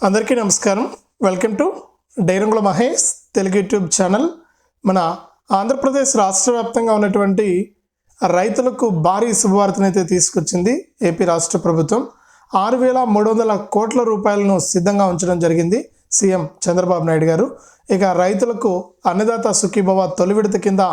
అందరికీ నమస్కారం. Welcome to డైరంగుల మహేష్ తెలుగు యూట్యూబ్ ఛానల్. మన ఆంధ్రప్రదేశ్ రాష్ట్ర వ్యాప్తంగా ఉన్నటువంటి రైతులకు భారీ శుభవార్తనైతే తీసుకొచ్చింది ఏపీ రాష్ట్ర ప్రభుత్వం. ఆరు వేల మూడు వందల కోట్ల రూపాయలను సిద్ధంగా ఉంచడం జరిగింది సీఎం చంద్రబాబు నాయుడు గారు. ఇక రైతులకు అన్నదాత సుఖీభవ తొలి విడత కింద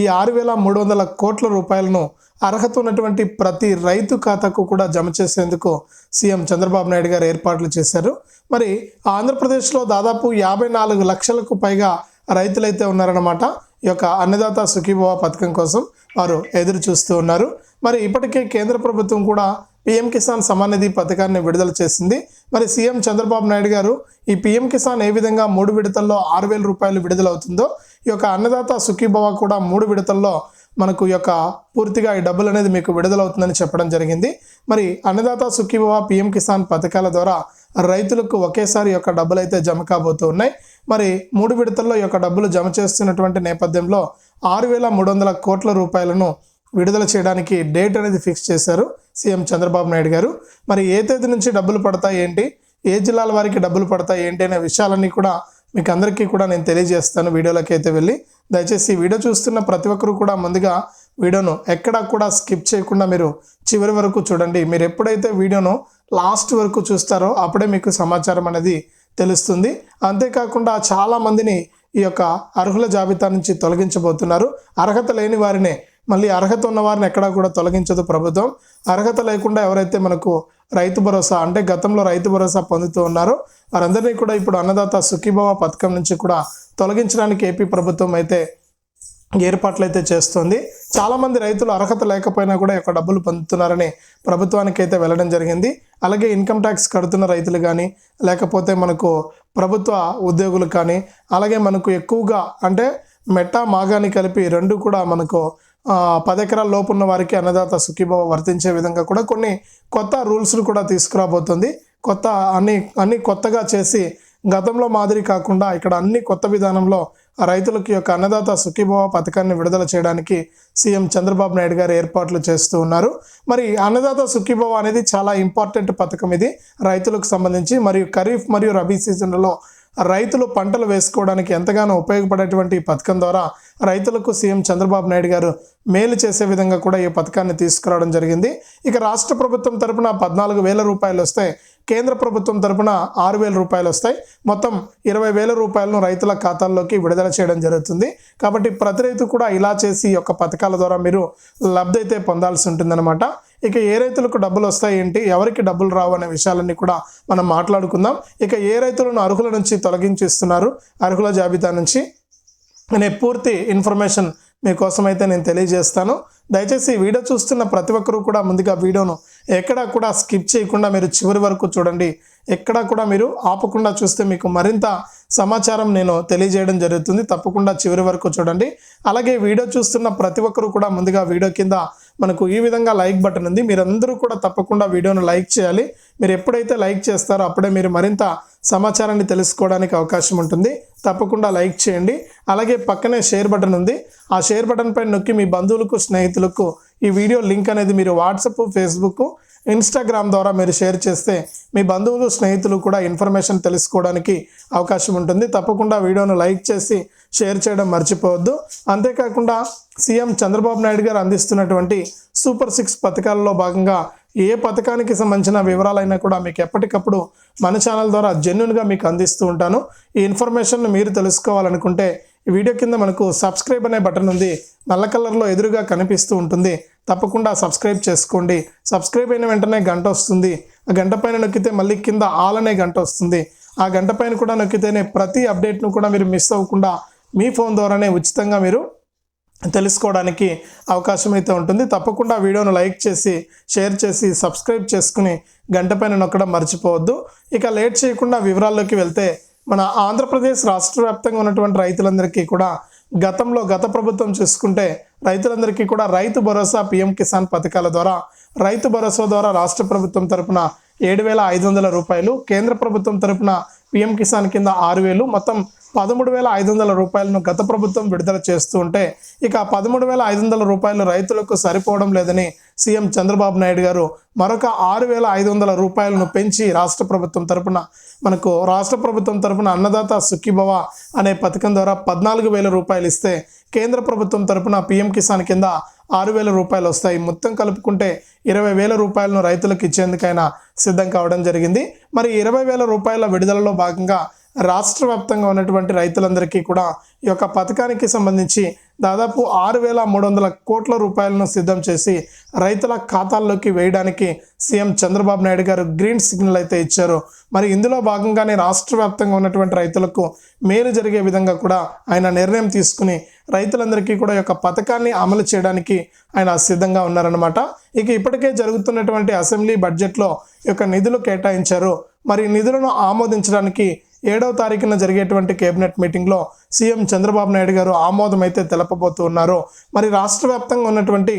ఈ ఆరు వేల మూడు వందల కోట్ల రూపాయలను అర్హత ఉన్నటువంటి ప్రతి రైతు ఖాతాకు కూడా జమ చేసేందుకు సీఎం చంద్రబాబు నాయుడు గారు ఏర్పాట్లు చేశారు. మరి ఆంధ్రప్రదేశ్లో దాదాపు యాభై నాలుగు లక్షలకు పైగా రైతులైతే ఉన్నారన్నమాట. ఈ యొక్క అన్నదాత సుఖీభవ పథకం కోసం వారు ఎదురు చూస్తూ ఉన్నారు. మరి ఇప్పటికే కేంద్ర ప్రభుత్వం కూడా పిఎం కిసాన్ సమాన్ నిధి పథకాన్ని విడుదల చేసింది. మరి సీఎం చంద్రబాబు నాయుడు గారు ఈ పిఎం కిసాన్ ఏ విధంగా మూడు విడతల్లో ఆరు వేల రూపాయలు విడుదలవుతుందో ఈ యొక్క అన్నదాత సుఖీభవ కూడా మూడు విడతల్లో మనకు యొక్క పూర్తిగా ఈ డబ్బులు అనేది మీకు విడుదలవుతుందని చెప్పడం జరిగింది. మరి అన్నదాత సుఖీభవ పిఎం కిసాన్ పథకాల ద్వారా రైతులకు ఒకేసారి యొక్క డబ్బులు అయితే జమ కాబోతూ ఉన్నాయి. మరి మూడు విడతల్లో యొక్క డబ్బులు జమ చేస్తున్నటువంటి నేపథ్యంలో ఆరు వేల మూడు వందల కోట్ల రూపాయలను విడుదల చేయడానికి డేట్ అనేది ఫిక్స్ చేశారు సీఎం చంద్రబాబు నాయుడు గారు. మరి ఏ తేదీ నుంచి డబ్బులు పడతాయి ఏంటి? ఏ జిల్లాల వారికి డబ్బులు పడతాయి ఏంటి అనే విషయాలన్నీ కూడా మీకు అందరికీ కూడా నేను తెలియజేస్తాను వీడియోలోకి అయితే వెళ్ళి. దయచేసి ఈ వీడియో చూస్తున్న ప్రతి ఒక్కరు కూడా ముందుగా వీడియోను ఎక్కడా కూడా స్కిప్ చేయకుండా మీరు చివరి వరకు చూడండి. మీరు ఎప్పుడైతే వీడియోను లాస్ట్ వరకు చూస్తారో అప్పుడే మీకు సమాచారం అనేది తెలుస్తుంది. అంతేకాకుండా చాలా మందిని ఈ యొక్క అర్హుల జాబితా నుంచి తొలగించబోతున్నారు. అర్హత లేని వారినే మళ్ళీ అర్హత ఉన్న వారిని ఎక్కడా కూడా తొలగించదు ప్రభుత్వం. అర్హత లేకుండా ఎవరైతే మనకు రైతు భరోసా అంటే గతంలో రైతు భరోసా పొందుతూ ఉన్నారో వారందరినీ కూడా ఇప్పుడు అన్నదాత సుఖీభవ పథకం నుంచి కూడా తొలగించడానికి ఏపీ ప్రభుత్వం అయితే ఏర్పాట్లు అయితే చేస్తుంది. చాలామంది రైతులు అర్హత లేకపోయినా కూడా యొక్క డబ్బులు పొందుతున్నారని ప్రభుత్వానికి అయితే వెళ్ళడం జరిగింది. అలాగే ఇన్కమ్ ట్యాక్స్ కడుతున్న రైతులు కానీ లేకపోతే మనకు ప్రభుత్వ ఉద్యోగులు కానీ అలాగే మనకు ఎక్కువగా అంటే మెట్టా మాగాని కలిపి రెండు కూడా మనకు ఆ, పది ఎకరాల లోపు ఉన్న వారికి అన్నదాత సుఖీభవ వర్తించే విధంగా కూడా కొన్ని కొత్త రూల్స్ను కూడా తీసుకురాబోతుంది. కొత్త అన్ని అన్ని కొత్తగా చేసి గతంలో మాదిరి కాకుండా ఇక్కడ అన్ని కొత్త విధానంలో రైతులకి యొక్క అన్నదాత సుఖీభవ పథకాన్ని విడుదల చేయడానికి సీఎం చంద్రబాబు నాయుడు గారు ఏర్పాట్లు చేస్తూ ఉన్నారు. మరి అన్నదాత సుఖీభవ అనేది చాలా ఇంపార్టెంట్ పథకం ఇది రైతులకు సంబంధించి. మరియు ఖరీఫ్ మరియు రబీ సీజన్లలో రైతులు పంటలు వేసుకోవడానికి ఎంతగానో ఉపయోగపడేటువంటి ఈ పథకం ద్వారా రైతులకు సీఎం చంద్రబాబు నాయుడు గారు మేలు చేసే విధంగా కూడా ఈ పథకాన్ని తీసుకురావడం జరిగింది. ఇక రాష్ట్ర ప్రభుత్వం తరపున పద్నాలుగు వేల రూపాయలు వస్తాయి. కేంద్ర ప్రభుత్వం తరపున ఆరు వేల రూపాయలు వస్తాయి. మొత్తం ఇరవై వేల రూపాయలను రైతుల ఖాతాల్లోకి విడుదల చేయడం జరుగుతుంది. కాబట్టి ప్రతి రైతు కూడా ఇలా చేసి ఈ యొక్క పథకాల ద్వారా మీరు లబ్ధి అయితే పొందాల్సి ఉంటుందన్నమాట. ఇక ఏ రైతులకు డబ్బులు వస్తాయి ఏంటి? ఎవరికి డబ్బులు రావు అనే విషయాలన్నీ కూడా మనం మాట్లాడుకుందాం. ఇక ఏ రైతులను అర్హుల నుంచి తొలగించిస్తున్నారు? అర్హుల జాబితా నుంచి అనే పూర్తి ఇన్ఫర్మేషన్ మీకోసం అయితే నేను తెలియజేస్తాను. దయచేసి వీడియో చూస్తున్న ప్రతి ఒక్కరూ కూడా ముందుగా వీడియోను ఎక్కడా కూడా స్కిప్ చేయకుండా మీరు చివరి వరకు చూడండి. ఎక్కడా కూడా మీరు ఆపకుండా చూస్తే మీకు మరింత సమాచారం నేను తెలియజేయడం జరుగుతుంది. తప్పకుండా చివరి వరకు చూడండి. అలాగే వీడియో చూస్తున్న ప్రతి ఒక్కరూ కూడా ముందుగా వీడియో కింద మనకు ఈ విధంగా లైక్ బటన్ ఉంది. మీరందరూ కూడా తప్పకుండా వీడియోను లైక్ చేయాలి. మీరు ఎప్పుడైతే లైక్ చేస్తారో అప్పుడే మీరు మరింత సమాచారాన్ని తెలుసుకోవడానికి అవకాశం ఉంటుంది. తప్పకుండా లైక్ చేయండి. అలాగే పక్కనే షేర్ బటన్ ఉంది. ఆ షేర్ బటన్ పైన నొక్కి మీ బంధువులకు స్నేహితులకు ఈ వీడియో లింక్ అనేది మీరు వాట్సప్ ఫేస్బుక్ ఇన్స్టాగ్రామ్ ద్వారా మీరు షేర్ చేస్తే మీ బంధువులు స్నేహితులు కూడా ఇన్ఫర్మేషన్ తెలుసుకోవడానికి అవకాశం ఉంటుంది. తప్పకుండా వీడియోను లైక్ చేసి షేర్ చేయడం మర్చిపోవద్దు. అంతేకాకుండా సీఎం చంద్రబాబు నాయుడు గారు అందిస్తున్నటువంటి సూపర్ సిక్స్ పథకాలలో భాగంగా ఏ పథకానికి సంబంధించిన వివరాలైనా కూడా మీకు ఎప్పటికప్పుడు మన ఛానల్ ద్వారా జెన్యున్గా మీకు అందిస్తూ ఉంటాను. ఈ ఇన్ఫర్మేషన్ మీరు తెలుసుకోవాలనుకుంటే ఈ వీడియో కింద మనకు సబ్స్క్రైబ్ అనే బటన్ ఉంది. నల్ల కలర్లో ఎదురుగా కనిపిస్తూ ఉంటుంది. తప్పకుండా సబ్స్క్రైబ్ చేసుకోండి. సబ్స్క్రైబ్ అయిన వెంటనే గంట వస్తుంది. ఆ గంట పైన నొక్కితే మళ్ళీ కింద ఆల్ అనే గంట వస్తుంది. ఆ గంట పైన కూడా నొక్కితేనే ప్రతి అప్డేట్ను కూడా మీరు మిస్ అవ్వకుండా మీ ఫోన్ ద్వారానే ఉచితంగా మీరు తెలుసుకోవడానికి అవకాశం అయితే ఉంటుంది. తప్పకుండా వీడియోను లైక్ చేసి షేర్ చేసి సబ్స్క్రైబ్ చేసుకుని గంట పైన నొక్కడం మర్చిపోవద్దు. ఇక లేట్ చేయకుండా వివరాల్లోకి వెళ్తే మన ఆంధ్రప్రదేశ్ రాష్ట్ర వ్యాప్తంగా ఉన్నటువంటి రైతులందరికీ కూడా గతంలో గత ప్రభుత్వం చూసుకుంటే రైతులందరికీ కూడా రైతు భరోసా పిఎం కిసాన్ పథకాల ద్వారా రైతు భరోసా ద్వారా రాష్ట్ర ప్రభుత్వం తరపున ఏడు వేల ఐదు వందల రూపాయలు కేంద్ర ప్రభుత్వం తరపున పిఎం కిసాన్ కింద ఆరు వేలు మొత్తం పదమూడు వేల ఐదు వందల రూపాయలను గత ప్రభుత్వం విడుదల చేస్తూ ఉంటే ఇక పదమూడు వేల ఐదు వందల రూపాయలు రైతులకు సరిపోవడం లేదని సీఎం చంద్రబాబు నాయుడు గారు మరొక ఆరు వేల ఐదు వందల రూపాయలను పెంచి రాష్ట్ర ప్రభుత్వం తరపున మనకు రాష్ట్ర ప్రభుత్వం తరపున అన్నదాత సుఖీభవ అనే పథకం ద్వారా పద్నాలుగు వేల రూపాయలు ఇస్తే కేంద్ర ప్రభుత్వం తరపున పిఎం కిసాన్ కింద ఆరు వేల రూపాయలు వస్తాయి. మొత్తం కలుపుకుంటే ఇరవై వేల రూపాయలను రైతులకు ఇచ్చేందుకైనా సిద్ధం కావడం జరిగింది. మరి ఇరవై వేల రూపాయల విడుదలలో భాగంగా రాష్ట్ర వ్యాప్తంగా ఉన్నటువంటి రైతులందరికీ కూడా ఈ యొక్క పథకానికి సంబంధించి దాదాపు ఆరు వేల మూడు వందల కోట్ల రూపాయలను సిద్ధం చేసి రైతుల ఖాతాల్లోకి వేయడానికి సీఎం చంద్రబాబు నాయుడు గారు గ్రీన్ సిగ్నల్ అయితే ఇచ్చారు. మరి ఇందులో భాగంగానే రాష్ట్ర వ్యాప్తంగా ఉన్నటువంటి రైతులకు మేలు జరిగే విధంగా కూడా ఆయన నిర్ణయం తీసుకుని రైతులందరికీ కూడా ఈ యొక్క పథకాన్ని అమలు చేయడానికి ఆయన సిద్ధంగా ఉన్నారనమాట ఇక ఇప్పటికే జరుగుతున్నటువంటి అసెంబ్లీ బడ్జెట్లో ఈ యొక్క నిధులు కేటాయించారు. మరి నిధులను ఆమోదించడానికి ఏడవ తారీఖున జరిగేటువంటి కేబినెట్ మీటింగ్లో సీఎం చంద్రబాబు నాయుడు గారు ఆమోదం అయితే తెలపబోతూ ఉన్నారు మరి రాష్ట్ర వ్యాప్తంగా ఉన్నటువంటి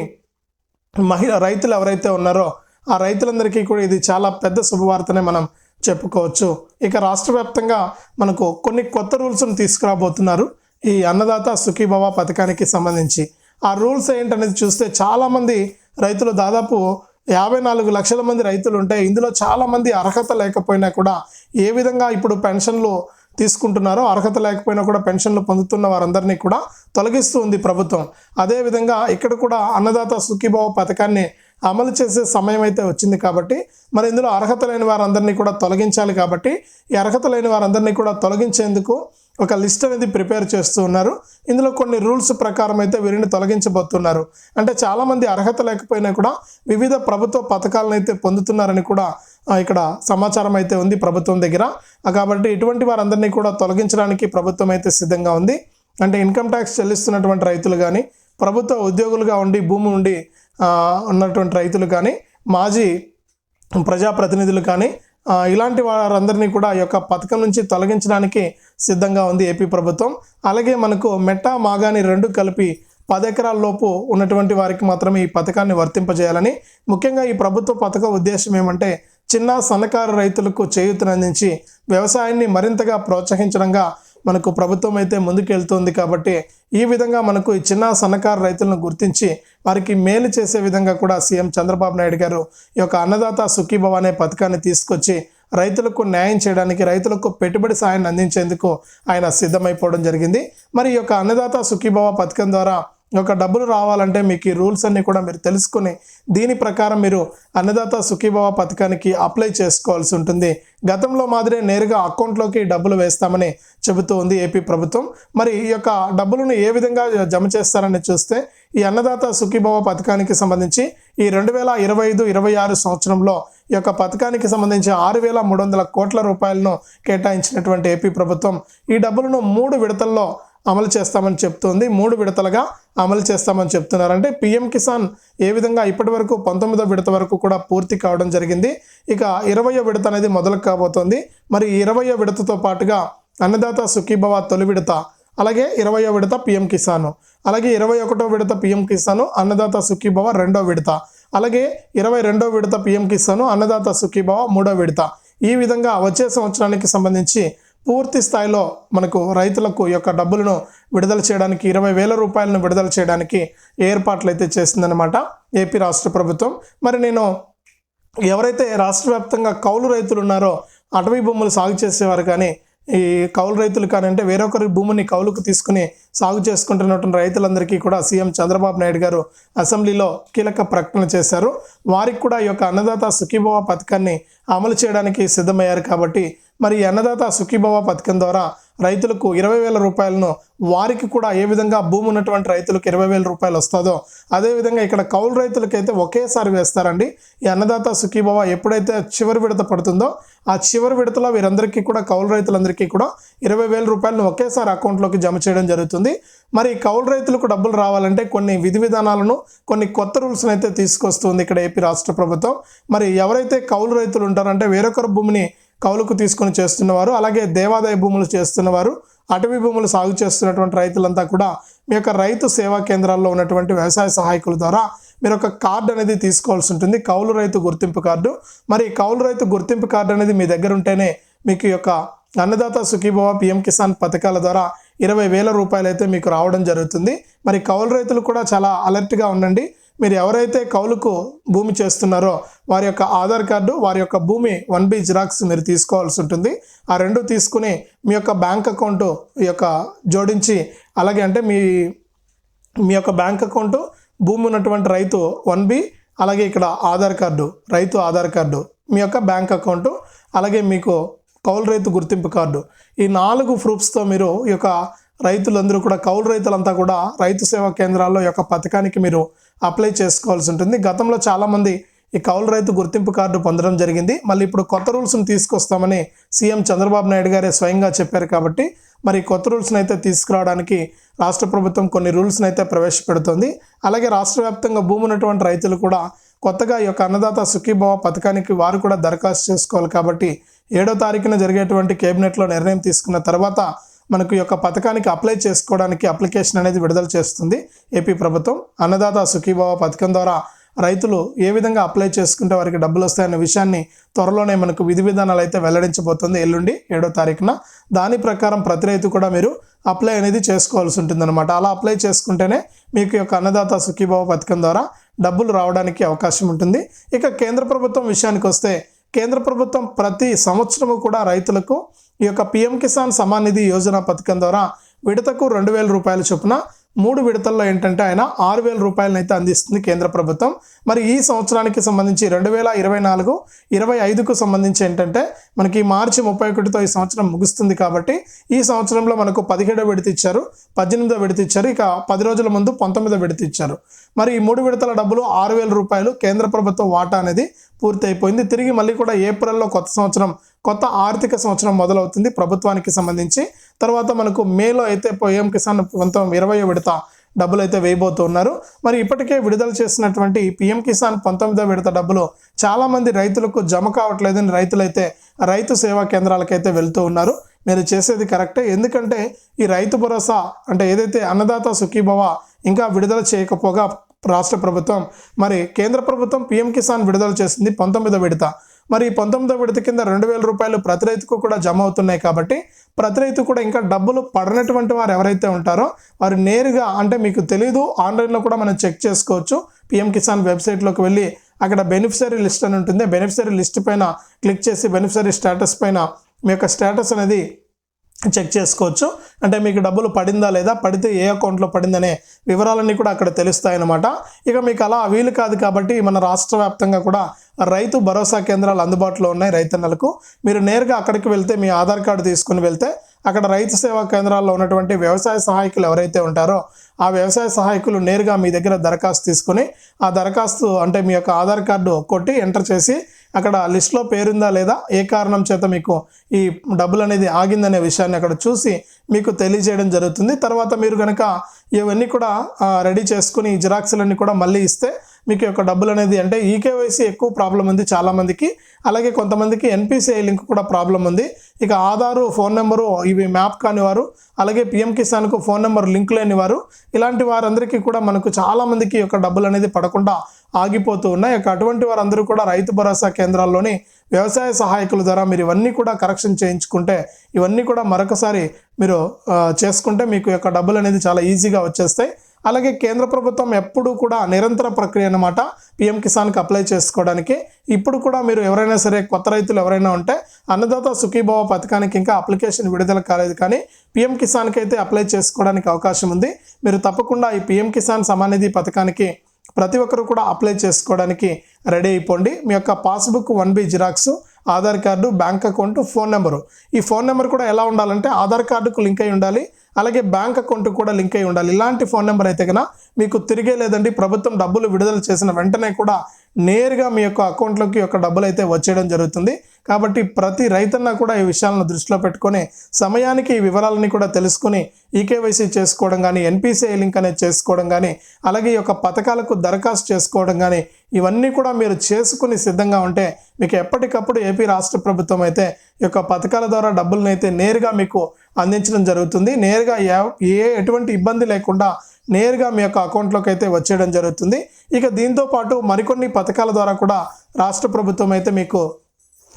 మహిళ రైతులు ఎవరైతే ఉన్నారో ఆ రైతులందరికీ కూడా ఇది చాలా పెద్ద శుభవార్తనే మనం చెప్పుకోవచ్చు. ఇక రాష్ట్ర వ్యాప్తంగా మనకు కొన్ని కొత్త రూల్స్ను తీసుకురాబోతున్నారు. ఈ అన్నదాత సుఖీభవ పథకానికి సంబంధించి. ఆ రూల్స్ ఏంటనేది చూస్తే చాలామంది రైతులు దాదాపు యాభై నాలుగు లక్షల మంది రైతులు ఉంటే ఇందులో చాలామంది అర్హత లేకపోయినా కూడా ఏ విధంగా ఇప్పుడు పెన్షన్లు తీసుకుంటున్నారో అర్హత లేకపోయినా కూడా పెన్షన్లు పొందుతున్న వారందరినీ కూడా తొలగిస్తూ ఉంది ప్రభుత్వం. అదేవిధంగా ఇక్కడ కూడా అన్నదాత సుఖీభావ పథకాన్ని అమలు చేసే సమయం అయితే వచ్చింది కాబట్టి మరి ఇందులో అర్హత లేని వారందరినీ కూడా తొలగించాలి కాబట్టి ఈ అర్హత లేని వారందరినీ కూడా తొలగించేందుకు ఒక లిస్ట్ అనేది ప్రిపేర్ చేస్తూ ఉన్నారు. ఇందులో కొన్ని రూల్స్ ప్రకారం అయితే వీరిని తొలగించబోతున్నారు. అంటే చాలామంది అర్హత లేకపోయినా కూడా వివిధ ప్రభుత్వ పథకాలను అయితే పొందుతున్నారని కూడా ఇక్కడ సమాచారం అయితే ఉంది ప్రభుత్వం దగ్గర. కాబట్టి ఇటువంటి వారందరినీ కూడా తొలగించడానికి ప్రభుత్వం అయితే సిద్ధంగా ఉంది. అంటే ఇన్కమ్ ట్యాక్స్ చెల్లిస్తున్నటువంటి రైతులు కానీ ప్రభుత్వ ఉద్యోగులుగా ఉండి భూమి ఉండి ఉన్నటువంటి రైతులు కానీ మాజీ ప్రజాప్రతినిధులు కానీ ఇలాంటి వారందరినీ కూడా ఈ యొక్క పథకం నుంచి తొలగించడానికి సిద్ధంగా ఉంది ఏపీ ప్రభుత్వం. అలాగే మనకు మెట్ట మాగాని రెండు కలిపి పది ఎకరాల లోపు ఉన్నటువంటి వారికి మాత్రమే ఈ పథకాన్ని వర్తింపజేయాలని. ముఖ్యంగా ఈ ప్రభుత్వ పథకం ఉద్దేశం ఏమంటే చిన్న సన్నకారు రైతులకు చేయూతనందించి వ్యవసాయాన్ని మరింతగా ప్రోత్సహించడంగా మనకు ప్రభుత్వం అయితే ముందుకెళ్తుంది కాబట్టి ఈ విధంగా మనకు ఈ చిన్న సన్నకారు రైతులను గుర్తించి వారికి మేలు చేసే విధంగా కూడా సీఎం చంద్రబాబు నాయుడు గారు ఈ యొక్క అన్నదాత సుఖీభవ అనే పథకాన్ని తీసుకొచ్చి రైతులకు న్యాయం చేయడానికి రైతులకు పెట్టుబడి సాయాన్ని అందించేందుకు ఆయన సిద్ధమైపోవడం జరిగింది. మరి ఈ యొక్క అన్నదాత సుఖీభవ పథకం ద్వారా యొక్క డబ్బులు రావాలంటే మీకు ఈ రూల్స్ అన్ని కూడా మీరు తెలుసుకుని దీని ప్రకారం మీరు అన్నదాత సుఖీభవ పథకానికి అప్లై చేసుకోవాల్సి ఉంటుంది. గతంలో మాదిరే నేరుగా అకౌంట్లోకి డబ్బులు వేస్తామని చెబుతూ ఉంది ఏపీ ప్రభుత్వం. మరి ఈ యొక్క డబ్బులను ఏ విధంగా జమ చేస్తారని చూస్తే ఈ అన్నదాత సుఖీభవ పథకానికి సంబంధించి ఈ రెండు వేల ఇరవై ఐదు ఇరవై ఆరు సంవత్సరంలో ఈ యొక్క పథకానికి సంబంధించి ఆరు వేల మూడు వందల కోట్ల రూపాయలను కేటాయించినటువంటి ఏపీ ప్రభుత్వం ఈ డబ్బులను మూడు విడతల్లో అమలు చేస్తామని చెప్తుంది. మూడు విడతలుగా అమలు చేస్తామని చెప్తున్నారు. అంటే పిఎం కిసాన్ ఏ విధంగా ఇప్పటి వరకు పంతొమ్మిదో విడత వరకు కూడా పూర్తి కావడం జరిగింది. ఇక ఇరవయో విడత అనేది మొదలు కాబోతోంది. మరి ఇరవయో విడతతో పాటుగా అన్నదాత సుఖీభవ తొలి విడత అలాగే ఇరవయో విడత పిఎం కిసాన్ అలాగే ఇరవై ఒకటో విడత పిఎం కిసాను అన్నదాత సుఖీభవ రెండో విడత అలాగే ఇరవై రెండో విడత పిఎం కిసాను అన్నదాత సుఖీభవ మూడో విడత. ఈ విధంగా వచ్చే సంవత్సరానికి సంబంధించి పూర్తి స్థాయిలో మనకు రైతులకు ఈ యొక్క డబ్బులను విడుదల చేయడానికి ఇరవై వేల రూపాయలను విడుదల చేయడానికి ఏర్పాట్లు అయితే చేసిందనమాట ఏపీ రాష్ట్ర ప్రభుత్వం. మరి నేను ఎవరైతే రాష్ట్ర వ్యాప్తంగా కౌలు రైతులు ఉన్నారో అటవీ భూములు సాగు చేసేవారు కానీ ఈ కౌలు రైతులు కానీ అంటే వేరొకరి భూమిని కౌలుకు తీసుకుని సాగు చేసుకుంటున్నటువంటి రైతులందరికీ కూడా సీఎం చంద్రబాబు నాయుడు గారు అసెంబ్లీలో కీలక ప్రకటన చేశారు. వారికి కూడా ఈ యొక్క అన్నదాత సుఖీభవ పథకాన్ని అమలు చేయడానికి సిద్ధమయ్యారు కాబట్టి మరి అన్నదాత సుఖీభవ పథకం ద్వారా రైతులకు ఇరవై వేల రూపాయలను వారికి కూడా ఏ విధంగా భూమి ఉన్నటువంటి రైతులకు ఇరవై వేల రూపాయలు వస్తుందో అదేవిధంగా ఇక్కడ కౌలు రైతులకైతే ఒకేసారి వేస్తారండి. ఈ అన్నదాత సుఖీభవ ఎప్పుడైతే చివరి విడత పడుతుందో ఆ చివరి విడతలో వీరందరికీ కూడా కౌలు రైతులందరికీ కూడా ఇరవై వేల రూపాయలను ఒకేసారి అకౌంట్లోకి జమ చేయడం జరుగుతుంది. మరి కౌలు రైతులకు డబ్బులు రావాలంటే కొన్ని విధి విధానాలను కొన్ని కొత్త రూల్స్ని అయితే తీసుకొస్తుంది ఇక్కడ ఏపీ రాష్ట్ర ప్రభుత్వం. మరి ఎవరైతే కౌలు రైతులు ఉంటారంటే వేరొకరు భూమిని కౌలుకు తీసుకొని చేస్తున్నవారు అలాగే దేవాదాయ భూములు చేస్తున్నవారు అటవీ భూములు సాగు చేస్తున్నటువంటి రైతులంతా కూడా మీ యొక్క రైతు సేవా కేంద్రాల్లో ఉన్నటువంటి వ్యవసాయ సహాయకుల ద్వారా మీరు ఒక కార్డు అనేది తీసుకోవాల్సి ఉంటుంది. కౌలు రైతు గుర్తింపు కార్డు. మరి కౌలు రైతు గుర్తింపు కార్డు అనేది మీ దగ్గర ఉంటేనే మీకు యొక్క అన్నదాత సుఖీభవ పిఎం కిసాన్ పథకాల ద్వారా ఇరవై వేల రూపాయలు అయితే మీకు రావడం జరుగుతుంది. మరి కౌలు రైతులు కూడా చాలా అలర్ట్గా ఉండండి. మీరు ఎవరైతే కౌలుకు భూమి చేస్తున్నారో వారి యొక్క ఆధార్ కార్డు వారి యొక్క భూమి వన్ బి జిరాక్స్ మీరు తీసుకోవాల్సి ఉంటుంది. ఆ రెండు తీసుకుని మీ యొక్క బ్యాంక్ అకౌంట్ ఈ యొక్క జోడించి అలాగే అంటే మీ మీ యొక్క బ్యాంక్ అకౌంటు భూమి ఉన్నటువంటి రైతు వన్ బి అలాగే ఇక్కడ ఆధార్ కార్డు రైతు ఆధార్ కార్డు మీ యొక్క బ్యాంక్ అకౌంటు అలాగే మీకు కౌలు రైతు గుర్తింపు కార్డు. ఈ నాలుగు ప్రూఫ్స్తో మీరు ఈ యొక్క రైతులందరూ కూడా కౌలు రైతులంతా కూడా రైతు సేవా కేంద్రాల్లో యొక్క పథకానికి మీరు అప్లై చేసుకోవాల్సి ఉంటుంది. గతంలో చాలామంది ఈ కౌలు రైతు గుర్తింపు కార్డు పొందడం జరిగింది. మళ్ళీ ఇప్పుడు కొత్త రూల్స్ని తీసుకొస్తామని సీఎం చంద్రబాబు నాయుడు గారే స్వయంగా చెప్పారు కాబట్టి మరి కొత్త రూల్స్ని అయితే తీసుకురావడానికి రాష్ట్ర ప్రభుత్వం కొన్ని రూల్స్ని అయితే ప్రవేశపెడుతోంది. అలాగే రాష్ట్ర వ్యాప్తంగా భూమి ఉన్నటువంటి రైతులు కూడా కొత్తగా ఈ యొక్క అన్నదాత సుఖీభవ పథకానికి వారు కూడా దరఖాస్తు చేసుకోవాలి కాబట్టి ఏడో తారీఖున జరిగేటువంటి కేబినెట్లో నిర్ణయం తీసుకున్న తర్వాత మనకు యొక్క పథకానికి అప్లై చేసుకోవడానికి అప్లికేషన్ అనేది విడుదల చేస్తుంది. ఏపీ ప్రభుత్వం అన్నదాత సుఖీభావ పథకం ద్వారా రైతులు ఏ విధంగా అప్లై చేసుకుంటే వారికి డబ్బులు వస్తాయన్న విషయాన్ని త్వరలోనే మనకు విధి విధానాలు అయితే వెల్లడించబోతుంది ఎల్లుండి ఏడో తారీఖున. దాని ప్రకారం ప్రతి రైతు కూడా మీరు అప్లై అనేది చేసుకోవాల్సి ఉంటుందన్నమాట. అలా అప్లై చేసుకుంటేనే మీకు యొక్క అన్నదాత సుఖీభావ పథకం ద్వారా డబ్బులు రావడానికి అవకాశం ఉంటుంది. ఇక కేంద్ర ప్రభుత్వం విషయానికి వస్తే కేంద్ర ప్రభుత్వం ప్రతి సంవత్సరము కూడా రైతులకు ఈ యొక్క పిఎం కిసాన్ సమాన్ నిధి యోజన పథకం ద్వారా విడతకు రెండు వేల రూపాయల చొప్పున మూడు విడతల్లో ఏంటంటే ఆయన ఆరు వేల రూపాయలను అయితే అందిస్తుంది కేంద్ర ప్రభుత్వం. మరి ఈ సంవత్సరానికి సంబంధించి రెండు వేల ఇరవై నాలుగు ఇరవై ఐదుకు సంబంధించి ఏంటంటే మనకి మార్చి ముప్పై ఒకటితో ఈ సంవత్సరం ముగుస్తుంది కాబట్టి ఈ సంవత్సరంలో మనకు పదిహేడో విడత ఇచ్చారు పద్దెనిమిదో విడత ఇచ్చారు ఇక పది రోజుల ముందు పంతొమ్మిదో విడత ఇచ్చారు. మరి ఈ మూడు విడతల డబ్బులు ఆరు వేల రూపాయలు కేంద్ర ప్రభుత్వం వాటా అనేది పూర్తి అయిపోయింది తిరిగి మళ్ళీ కూడా ఏప్రిల్లో కొత్త సంవత్సరం కొత్త ఆర్థిక సంవత్సరం మొదలవుతుంది ప్రభుత్వానికి సంబంధించి. తర్వాత మనకు మేలో అయితే పిఎం కిసాన్ పంతొమ్మిది ఇరవై విడత డబ్బులు అయితే వేయబోతున్నారు. మరి ఇప్పటికే విడుదల చేసినటువంటి పిఎం కిసాన్ పంతొమ్మిదో విడత డబ్బులు చాలామంది రైతులకు జమ కావట్లేదని రైతులైతే రైతు సేవా కేంద్రాలకైతే వెళ్తూ ఉన్నారు. మీరు చేసేది కరెక్టే. ఎందుకంటే ఈ రైతు భరోసా అంటే ఏదైతే అన్నదాత సుఖీభవ ఇంకా విడుదల చేయకపోగా రాష్ట్ర ప్రభుత్వం మరి కేంద్ర ప్రభుత్వం పిఎం కిసాన్ విడుదల చేసింది పంతొమ్మిదో విడత. మరి పంతొమ్మిదో విడత కింద రెండు వేల రూపాయలు ప్రతి రైతుకు కూడా జమ అవుతున్నాయి కాబట్టి ప్రతి రైతు కూడా ఇంకా డబ్బులు పడనటువంటి వారు ఎవరైతే ఉంటారో వారు నేరుగా అంటే మీకు తెలీదు ఆన్లైన్లో కూడా మనం చెక్ చేసుకోవచ్చు. పిఎం కిసాన్ వెబ్సైట్లోకి వెళ్ళి అక్కడ బెనిఫిషరీ లిస్ట్ అని ఉంటుంది. బెనిఫిషరీ లిస్ట్ పైన క్లిక్ చేసి బెనిఫిషరీ స్టేటస్ పైన మీ యొక్క స్టేటస్ అనేది చెక్ చేసుకోవచ్చు. అంటే మీకు డబ్బులు పడిందా లేదా పడితే ఏ అకౌంట్లో పడిందనే వివరాలన్నీ కూడా అక్కడ తెలుస్తాయన్నమాట. ఇక మీకు అలా వీలు కాదు కాబట్టి మన రాష్ట్ర వ్యాప్తంగా కూడా రైతు భరోసా కేంద్రాలు అందుబాటులో ఉన్నాయి రైతన్నలకు. మీరు నేరుగా అక్కడికి వెళ్తే మీ ఆధార్ కార్డు తీసుకుని వెళ్తే అక్కడ రైతు సేవా కేంద్రాల్లో ఉన్నటువంటి వ్యవసాయ సహాయకులు ఎవరైతే ఉంటారో ఆ వ్యవసాయ సహాయకులు నేరుగా మీ దగ్గర దరఖాస్తు తీసుకుని ఆ దరఖాస్తు అంటే మీ యొక్క ఆధార్ కార్డు కొట్టి ఎంటర్ చేసి అక్కడ లిస్ట్లో పేరుందా లేదా ఏ కారణం చేత మీకు ఈ డబ్బులు అనేది ఆగిందనే విషయాన్ని అక్కడ చూసి మీకు తెలియజేయడం జరుగుతుంది. తర్వాత మీరు కనుక ఇవన్నీ కూడా రెడీ చేసుకుని జిరాక్స్లన్నీ కూడా మళ్ళీ ఇస్తే మీకు యొక్క డబ్బులు అనేది అంటే ఈకేవైసీ ఎక్కువ ప్రాబ్లం ఉంది చాలామందికి. అలాగే కొంతమందికి ఎన్పిసిఐ లింక్ కూడా ప్రాబ్లం ఉంది. ఇక ఆధారు ఫోన్ నెంబరు ఇవి మ్యాప్ కాని వారు అలాగే పిఎం కిసాన్కు ఫోన్ నెంబర్ లింక్ లేని వారు ఇలాంటి వారందరికీ కూడా మనకు చాలామందికి యొక్క డబ్బులు అనేది పడకుండా ఆగిపోతూ ఉన్నాయి. ఇక అటువంటి వారందరూ కూడా రైతు భరోసా కేంద్రాల్లోని వ్యవసాయ సహాయకుల ద్వారా మీరు ఇవన్నీ కూడా కరెక్షన్ చేయించుకుంటే ఇవన్నీ కూడా మరొకసారి మీరు చేసుకుంటే మీకు యొక్క డబ్బులు అనేది చాలా ఈజీగా వచ్చేస్తాయి. అలాగే కేంద్ర ప్రభుత్వం ఎప్పుడు కూడా నిరంతర ప్రక్రియ అనమాట పిఎం కిసాన్కి అప్లై చేసుకోవడానికి. ఇప్పుడు కూడా మీరు ఎవరైనా సరే కొత్త రైతులు ఎవరైనా ఉంటే అన్నదాత సుఖీభావ పథకానికి ఇంకా అప్లికేషన్ విడుదల కాలేదు. కానీ పిఎం కిసాన్కి అయితే అప్లై చేసుకోవడానికి అవకాశం ఉంది. మీరు తప్పకుండా ఈ పిఎం కిసాన్ సమానిధి పథకానికి ప్రతి ఒక్కరు కూడా అప్లై చేసుకోవడానికి రెడీ అయిపోండి. మీ యొక్క passbook one B xerox Aadhaar card bank account phone number. ఈ ఫోన్ నెంబర్ కూడా ఎలా ఉండాలంటే ఆధార్ కార్డుకు లింక్ అయి ఉండాలి. అలాగే బ్యాంక్ అకౌంట్ కూడా లింక్ అయి ఉండాలి. ఇలాంటి ఫోన్ నెంబర్ అయితే కనుక మీకు తిరిగే లేదండి ప్రభుత్వం డబ్బులు విడుదల చేసిన వెంటనే కూడా నేరుగా మీ యొక్క అకౌంట్లోకి యొక్క డబ్బులు అయితే వచ్చేయడం జరుగుతుంది. కాబట్టి ప్రతి రైతన్న కూడా ఈ విషయాలను దృష్టిలో పెట్టుకొని సమయానికి ఈ వివరాలని కూడా తెలుసుకొని ఈకేవైసీ చేసుకోవడం కానీ ఎన్పిసిఐ లింక్ అనేది చేసుకోవడం కానీ అలాగే ఈ యొక్క పథకాలకు దరఖాస్తు చేసుకోవడం కానీ ఇవన్నీ కూడా మీరు చేసుకుని సిద్ధంగా ఉంటే మీకు ఎప్పటికప్పుడు ఏపీ రాష్ట్ర ప్రభుత్వం అయితే ఈ యొక్క పథకాల ద్వారా డబ్బులను అయితే నేరుగా మీకు అందించడం జరుగుతుంది. నేరుగా ఏ- ఏ ఎటువంటి ఇబ్బంది లేకుండా నేరుగా మీ యొక్క అకౌంట్లోకి అయితే వచ్చేయడం జరుగుతుంది. ఇక దీంతో పాటు మరికొన్ని పథకాల ద్వారా కూడా రాష్ట్ర ప్రభుత్వం అయితే మీకు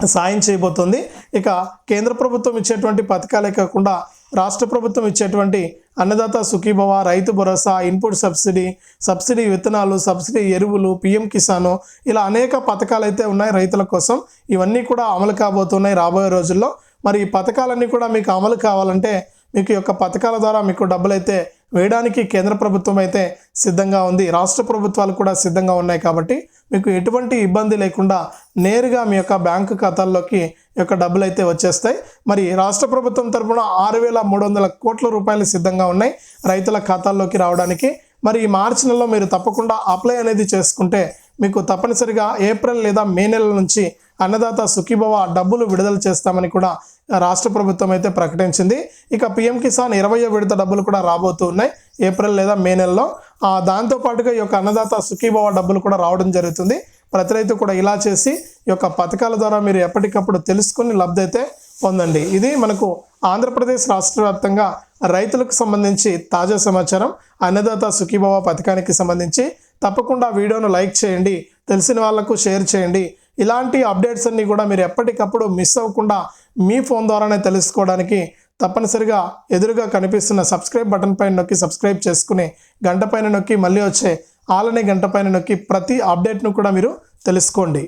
సాయం చేయబోతోంది. ఇక కేంద్ర ప్రభుత్వం ఇచ్చేటువంటి పథకాలే కాకుండా రాష్ట్ర ప్రభుత్వం ఇచ్చేటువంటి Annadata Sukhibhava Rythu Bharosa input subsidy subsidy విత్తనాలు సబ్సిడీ ఎరువులు పిఎం కిసాను ఇలా అనేక పథకాలు అయితే ఉన్నాయి రైతుల కోసం. ఇవన్నీ కూడా అమలు కాబోతున్నాయి రాబోయే రోజుల్లో. మరి ఈ పథకాలన్నీ కూడా మీకు అమలు కావాలంటే మీకు యొక్క పథకాల ద్వారా మీకు డబ్బులు అయితే వేయడానికి కేంద్ర ప్రభుత్వం అయితే సిద్ధంగా ఉంది. రాష్ట్ర ప్రభుత్వాలు కూడా సిద్ధంగా ఉన్నాయి కాబట్టి మీకు ఎటువంటి ఇబ్బంది లేకుండా నేరుగా మీ యొక్క బ్యాంకు ఖాతాల్లోకి యొక్క డబ్బులు అయితే వచ్చేస్తాయి. మరి రాష్ట్ర ప్రభుత్వం తరపున ఆరు వేల మూడు వందల కోట్ల రూపాయలు సిద్ధంగా ఉన్నాయి రైతుల ఖాతాల్లోకి రావడానికి. మరి ఈ మార్చి నెలలో మీరు తప్పకుండా అప్లై అనేది చేసుకుంటే మీకు తప్పనిసరిగా ఏప్రిల్ లేదా మే నెల నుంచి అన్నదాత సుఖీభవ డబ్బులు విడుదల చేస్తామని కూడా రాష్ట్ర ప్రభుత్వం అయితే ప్రకటించింది. ఇక పిఎం కిసాన్ ఇరవయో విడత డబ్బులు కూడా రాబోతూ ఉన్నాయి ఏప్రిల్ లేదా మే నెలలో. దాంతోపాటుగా దాంతో పాటుగా ఈ యొక్క అన్నదాత సుఖీభవ డబ్బులు కూడా రావడం జరుగుతుంది. ప్రతి రైతు కూడా ఇలా చేసి ఈ యొక్క పథకాల ద్వారా మీరు ఎప్పటికప్పుడు తెలుసుకుని లబ్ధి అయితే పొందండి. ఇది మనకు ఆంధ్రప్రదేశ్ రాష్ట్ర వ్యాప్తంగా రైతులకు సంబంధించి తాజా సమాచారం. అన్నదాత సుఖీభవ పథకానికి సంబంధించి తప్పకుండా వీడియోను లైక్ చేయండి. తెలిసిన వాళ్ళకు షేర్ చేయండి. ఇలాంటి అప్డేట్స్ అన్నీ కూడా మీరు ఎప్పటికప్పుడు మిస్ అవ్వకుండా మీ ఫోన్ ద్వారానే తెలుసుకోవడానికి తప్పనిసరిగా ఎదురుగా కనిపిస్తున్న సబ్స్క్రైబ్ బటన్ పైన నొక్కి సబ్స్క్రైబ్ చేసుకుని గంట పైన నొక్కి మళ్ళీ వచ్చే ఆలనే గంట పైన నొక్కి ప్రతి అప్డేట్ను కూడా మీరు తెలుసుకోండి.